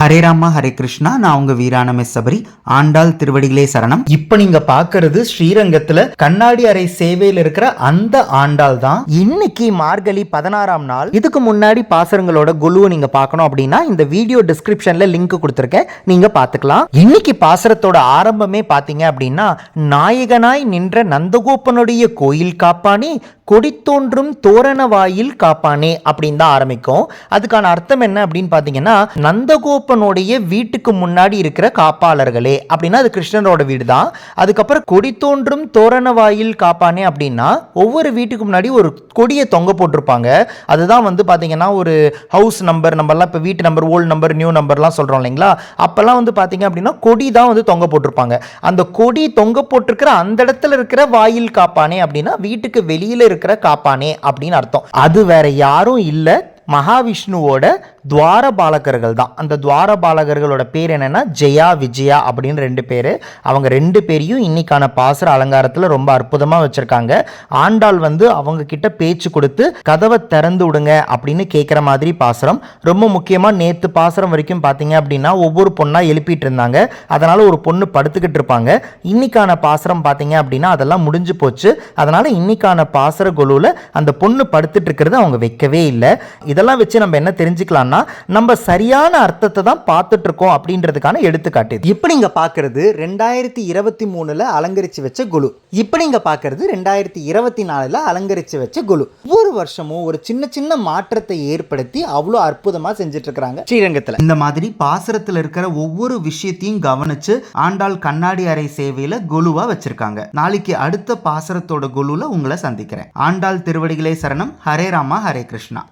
ஹரே ராமா ஹரே கிருஷ்ணா. நான் உங்க வீரான மெஸ்ஸபரி சபரி. ஆண்டாள் திருவடிகளே சரணம். இப்ப நீங்க பாக்குறது ஸ்ரீரங்கத்துல கண்ணாடி அறை சேவையில் இருக்கிற அந்த ஆண்டாள் தான். இன்னைக்கு மார்கழி பதினாறாம் நாள். இதுக்கு முன்னாடி பாசரங்களோட குழுவை நீங்க பார்க்கணும் அப்படின்னா இந்த வீடியோ டிஸ்கிரிப்ஷன்ல லிங்க் கொடுத்துருக்கேன். நீங்க பாத்துக்கலாம் இன்னைக்கு பாசரத்தோட ஆரம்பமே பாத்தீங்க அப்படின்னா நாயகனாய் நின்ற நந்தகோபனுடைய கோயில் காப்பானே கொடி தோன்றும் தோரண வாயில் காப்பானே அப்படின்னு தான் ஆரம்பிக்கும். அதுக்கான அர்த்தம் என்ன அப்படின்னு பாத்தீங்கன்னா நந்தகோப நந்தகோபனுடைய வீட்டுக்கு முன்னாடி இருக்கிற காப்பாளர்களே. அப்படின்னா அது கிருஷ்ணரோட வீடு தான் அதுக்கப்புறம் கொடி தோன்றும் தோரண வாயில் காப்பானே அப்படின்னா ஒவ்வொரு வீட்டுக்கு முன்னாடி ஒரு கொடியை தொங்க போட்டிருப்பாங்க. அதுதான் வந்து பார்த்தீங்கன்னா ஒரு ஹவுஸ் நம்பர் நம்பர்லாம் இப்போ வீட்டு நம்பர் ஓல்டு நம்பர் நியூ நம்பர்லாம் சொல்கிறோம் இல்லைங்களா? அப்போல்லாம் வந்து பார்த்தீங்க அப்படின்னா கொடி தான் வந்து தொங்க போட்டிருப்பாங்க. அந்த கொடி தொங்க போட்டிருக்கிற அந்த இடத்துல இருக்கிற வாயில் காப்பானே அப்படின்னா வீட்டுக்கு வெளியில் இருக்கிற காப்பானே அப்படின்னு அர்த்தம். அது வேற யாரும் இல்லை. மகாவிஷ்ணுவோட துவாரபாலகர்கள் தான். அந்த துவாரபாலகர்களோட பேர் என்னென்னா ஜெயா விஜயா அப்படின்னு ரெண்டு பேர். அவங்க ரெண்டு பேரையும் இன்னைக்கான பாசுர அலங்காரத்தில் ரொம்ப அற்புதமாக வச்சுருக்காங்க. ஆண்டாள் வந்து அவங்க கிட்ட பேச்சு கொடுத்து கதவை திறந்து விடுங்க அப்படின்னு கேட்குற மாதிரி பாசுரம். ரொம்ப முக்கியமாக நேற்று பாசுரம் வரைக்கும் பார்த்தீங்க அப்படின்னா ஒவ்வொரு பொண்ணாக எழுப்பிட்டு இருந்தாங்க. அதனால் ஒரு பொண்ணு படுத்துக்கிட்டு இருப்பாங்க. இன்னைக்கான பாசுரம் பார்த்தீங்க அப்படின்னா அதெல்லாம் முடிஞ்சு போச்சு. அதனால் இன்னைக்கான பாசுர குழுவில் அந்த பொண்ணு படுத்துட்டு இருக்கிறது அவங்க வைக்கவே இல்லை. இதெல்லாம் வச்சு நம்ம என்ன தெரிஞ்சுக்கலாம்னா நம்ம சரியான அர்த்தத்தை தான் பார்த்துட்டு இருக்கோம் அப்படின்றதுக்கான எடுத்துக்காட்டு. இப்போ நீங்க பார்க்கறது ரெண்டாயிரத்தி இருபத்தி மூணுல அலங்கரிச்சு வச்ச குழு. இப்போ நீங்க பார்க்கறது ரெண்டாயிரத்தி இருபத்தி நாலுல அலங்கரிச்சு வச்ச குழு. ஒவ்வொரு வருஷமும் ஒரு சின்ன சின்ன மாற்றத்தை ஏற்படுத்தி அவ்வளோ அற்புதமா செஞ்சுட்டு இருக்கிறாங்க ஸ்ரீரங்கத்தில். இந்த மாதிரி பாசுரத்தில் இருக்கிற ஒவ்வொரு விஷயத்தையும் கவனிச்சு ஆண்டாள் கண்ணாடி அறை சேவையில குழுவா வச்சிருக்காங்க. நாளைக்கு அடுத்த பாசுரத்தோட குழுல உங்களை சந்திக்கிறேன். ஆண்டாள் திருவடிகளே சரணம். ஹரே ராமா ஹரே கிருஷ்ணா.